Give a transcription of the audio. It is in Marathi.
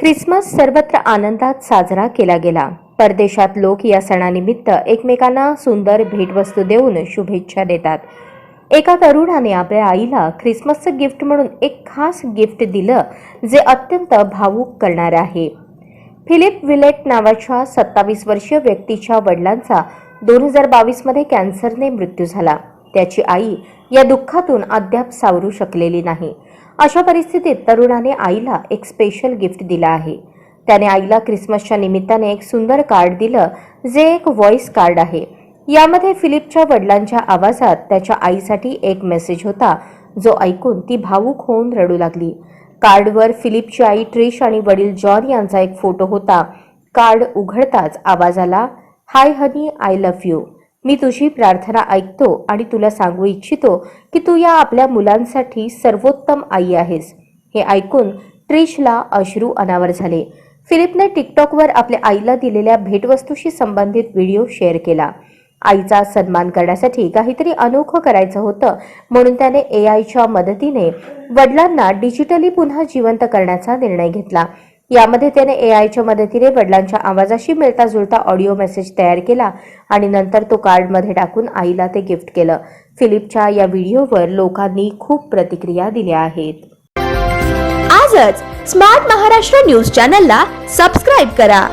ख्रिसमस सर्वत्र आनंदात साजरा केला गेला. परदेशात लोक या सणानिमित्त एकमेकांना सुंदर भेटवस्तू देऊन शुभेच्छा देतात. एका तरुणाने आपल्या आईला ख्रिसमसचं गिफ्ट म्हणून एक खास गिफ्ट दिलं जे अत्यंत भावूक करणारं आहे. फिलिप विलेट नावाच्या सत्तावीस वर्षीय व्यक्तीच्या वडिलांचा दोन हजार बावीसमध्ये कॅन्सरने मृत्यू झाला. त्याची आई या दुःखातून अद्याप सावरू शकलेली नाही. अशा परिस्थितीत तरुणाने आईला एक स्पेशल गिफ्ट दिलं आहे. त्याने आईला ख्रिसमसच्या निमित्ताने एक सुंदर कार्ड दिलं जे एक व्हॉइस कार्ड आहे. यामध्ये फिलिपच्या वडिलांच्या आवाजात त्याच्या आईसाठी एक मेसेज होता जो ऐकून ती भावूक होऊन रडू लागली. कार्डवर फिलिपची आई ट्रिश आणि वडील जॉन यांचा एक फोटो होता. कार्ड उघडताच आवाजाला hi honey I love you मी तुझी प्रार्थना ऐकतो आणि तुला सांगू इच्छितो की तू या आपल्या मुलांसाठी सर्वोत्तम आई आहेस. हे ऐकून ट्रिशला अश्रू अनावर झाले. फिलिपने टिकटॉकवर आपल्या आईला दिलेल्या भेटवस्तूशी संबंधित व्हिडिओ शेअर केला. आईचा सन्मान करण्यासाठी काहीतरी अनोखं करायचं होतं म्हणून त्याने ए आयच्या मदतीने वडिलांना डिजिटली पुन्हा जिवंत करण्याचा निर्णय घेतला. यामध्ये त्याने ए आयच्या मदतीने वडिलांच्या आवाजाशी मिळता जुळता ऑडिओ मेसेज तयार केला आणि नंतर तो कार्डमध्ये टाकून आईला ते गिफ्ट केलं. फिलिपच्या या व्हिडिओवर लोकांनी खूप प्रतिक्रिया दिल्या आहेत. आजच स्मार्ट महाराष्ट्र न्यूज चॅनलला सबस्क्राईब करा.